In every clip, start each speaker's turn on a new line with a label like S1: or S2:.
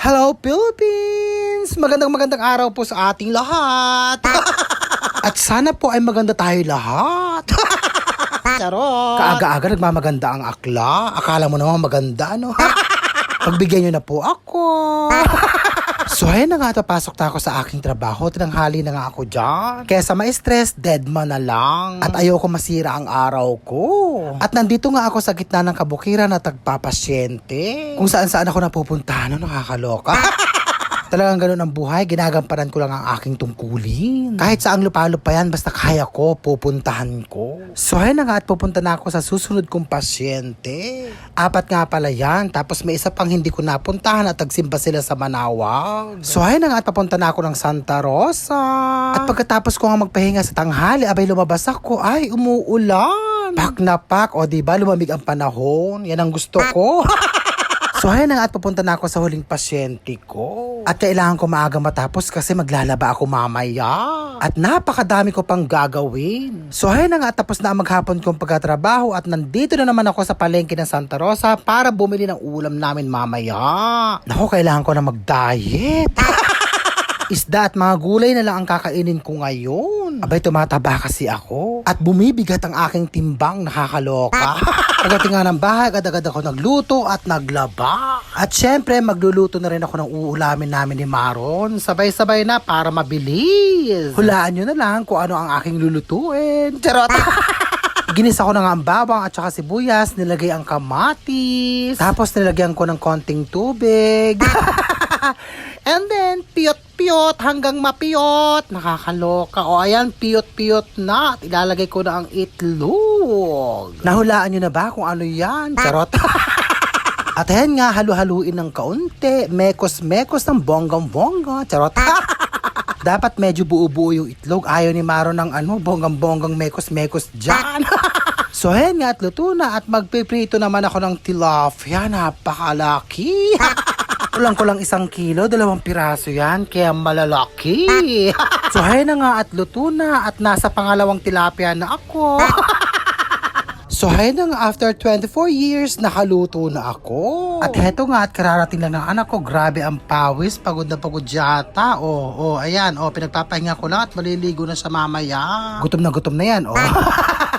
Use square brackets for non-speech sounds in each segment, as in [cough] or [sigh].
S1: Hello Philippines! Magandang magandang araw po sa ating lahat. [laughs] At sana po ay maganda tayo lahat. [laughs] Charot! Kaaga-aga nagmamaganda ang akla. Akala mo naman maganda, no? [laughs] Pagbigyan nyo na po ako. So ayun na nga, papasok na ako sa aking trabaho. Tinanghali na nga ako dyan. Kaya sa ma-stress, dead man na lang. At ayoko masira ang araw ko. At nandito nga ako sa gitna ng kabukiran at nagpapasyente. Kung saan saan ako napupunta, no, nakakaloka. [laughs] Talagang ganun ang buhay, ginagampanan ko lang ang aking tungkulin. Kahit saang lupalop pa yan, basta kaya ko, pupuntahan ko. So ayun na nga at pupunta na ako sa susunod kong pasyente. Apat nga pala yan, tapos may isa pang hindi ko napuntahan at nagsimba sila sa Manawag. So ayun na nga at papunta na ako ng Santa Rosa. At pagkatapos ko nga magpahinga sa tanghali, abay lumabas ako, ay umuulan. Pak na pak, o di ba lumamig ang panahon, yan ang gusto ko. [laughs] So ayun na nga at pupunta na ako sa huling pasyente ko. At kailangan ko maaga matapos kasi maglalaba ako mamaya. At napakadami ko pang gagawin. So ayun na nga tapos na maghapon kong pagkatrabaho at nandito na naman ako sa palengke ng Santa Rosa para bumili ng ulam namin mamaya. Naku, kailangan ko na mag-diet. [laughs] Isda at mga gulay na lang ang kakainin ko ngayon. Abay, tumataba kasi ako. At bumibigat ang aking timbang, nakakaloka. [laughs] Pagdating nga ng bahay, agad-agad ako nagluto at naglaba. At syempre, magluluto na rin ako ng uulamin namin ni Maron. Sabay-sabay na para mabilis. Hulaan nyo na lang kung ano ang aking lulutuin. Charot! [laughs] Ginisa ko na nga ang bawang at saka sibuyas, nilagay ang kamatis, tapos nilagyan ko ng konting tubig. [laughs] And then, piyot-piyot hanggang mapiyot. Nakakaloka. O ayan, piyot-piyot na. At ilalagay ko na ang itlog. Nahulaan nyo na ba kung ano yan? Charot. [laughs] At ayan nga, halu-haluin ng kaunti. Mekos-mekos ng bonggang-bongga. Charot. [laughs] Dapat medyo buo-buo yung itlog. Ayaw ni Maro ng ano, bonggang-bonggang mekos-mekos dyan. [laughs] so, ayan nga at luto na. At magpiprito naman ako ng tilapia. Napakalaki. Kulang ko lang isang kilo, dalawang piraso yan, kaya malalaki. [laughs] so, ayan na nga at luto na at nasa pangalawang tilapia na ako. So, ayun na nga, after 24 years, nakaluto na ako. At heto nga, at kararating lang ng anak ko, grabe ang pawis, pagod na pagod yata. Oh, oh, ayan, oh, pinagpapahinga ko lang at maliligo na siya mamaya. Gutom na gutom na yan, oh.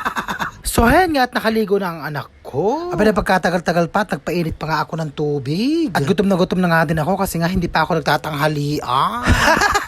S1: [laughs] so, ayun nga, at nakaligo na ang anak ko. Abay na pagkatagal-tagal pa, nagpainit pa nga ako ng tubig. At gutom na gutom na nga din ako kasi nga hindi pa ako nagtatanghalian. [laughs]